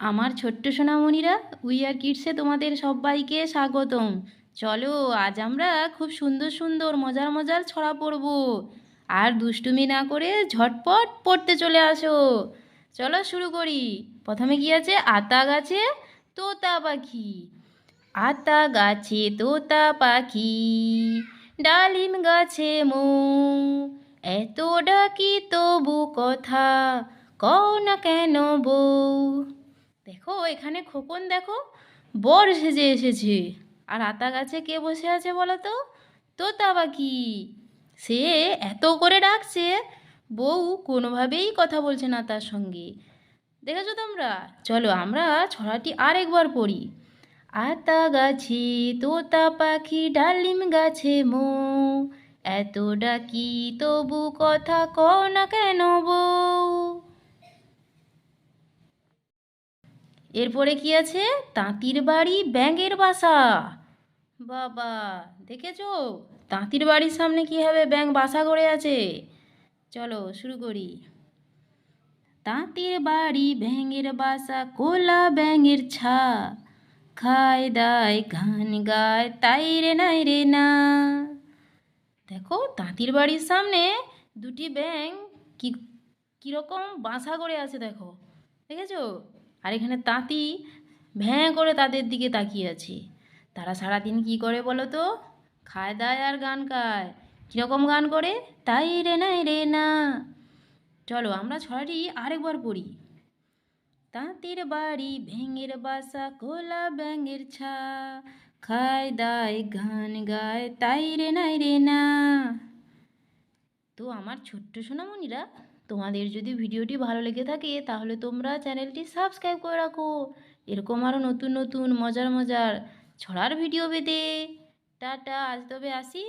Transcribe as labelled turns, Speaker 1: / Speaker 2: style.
Speaker 1: আমার ছোট্ট সোনামণিরা উই আর কিডসে তোমাদের সবাইকে স্বাগতম। চলো, আজ আমরা খুব সুন্দর সুন্দর, মজার মজার ছড়া পড়ব। আর দুষ্টুমি না করে ঝটপট পড়তে চলে আসো। চলো শুরু করি। প্রথমে কি আছে? আতা গাছে তোতা পাখি। আতা গাছে তোতা পাখি, ডালিম গাছে মো। এত ডাকি তবু কথা, কও না কেন বউ দেখো, এখানে খোকন দেখো, বর সেজে এসেছে। আর আতা গাছে কে বসে আছে বলো তো তোতা পাখি। সে এত করে ডাকছে, বউ কোনোভাবেই কথা বলছে না তার সঙ্গে। দেখেছ তোমরা? চলো আমরা ছড়াটি আরেকবার পড়ি। আতা গাছে তোতা পাখি, ডালিম গাছে মো। এত ডাকি তবু কথা কও না কেন বউ? এরপরে কি আছে? তাঁতির বাড়ি ব্যাঙের বাসা। বাবা, দেখেছ? তাঁতির বাড়ির সামনে কি হবে ব্যাঙ বাসা করে আছে? চলো শুরু করি। তাঁতির বাড়ি ব্যাঙের বাসা, কোলা ব্যাঙের ছা খায় দায় গান গায়, তাই রে নাই রে না। দেখো, তাঁতির বাড়ির সামনে দুটি ব্যাঙ কি, কীরকম বাসা করে আছে দেখো। দেখেছ? আর এখানে তাঁতি ভ্যাঁ করে তাদের দিকে তাকিয়ে আছে। তারা সারাদিন কি করে বলো তো? খায়, দায় আর গান গায়। কীরকম গান করে? তাই রে নাই রে না। চলো আমরা ছড়াটি আরেকবার পড়ি। তাঁতির বাড়ি ভেঙের বাসা, খোলা ব্যাঙের ছা। খায়, দায়, গান গায়, তাই রে নাই রে না। তো আমার ছোট্ট সোনামণিরা তোমাদের যদি ভিডিওটি ভালো লেগে থাকে, তাহলে তোমরা চ্যানেলটি সাবস্ক্রাইব করে রাখো। এরকম আরও নতুন নতুন, মজার মজার ছড়ার ভিডিও পেতে। টাটা, আজ তবে আসি।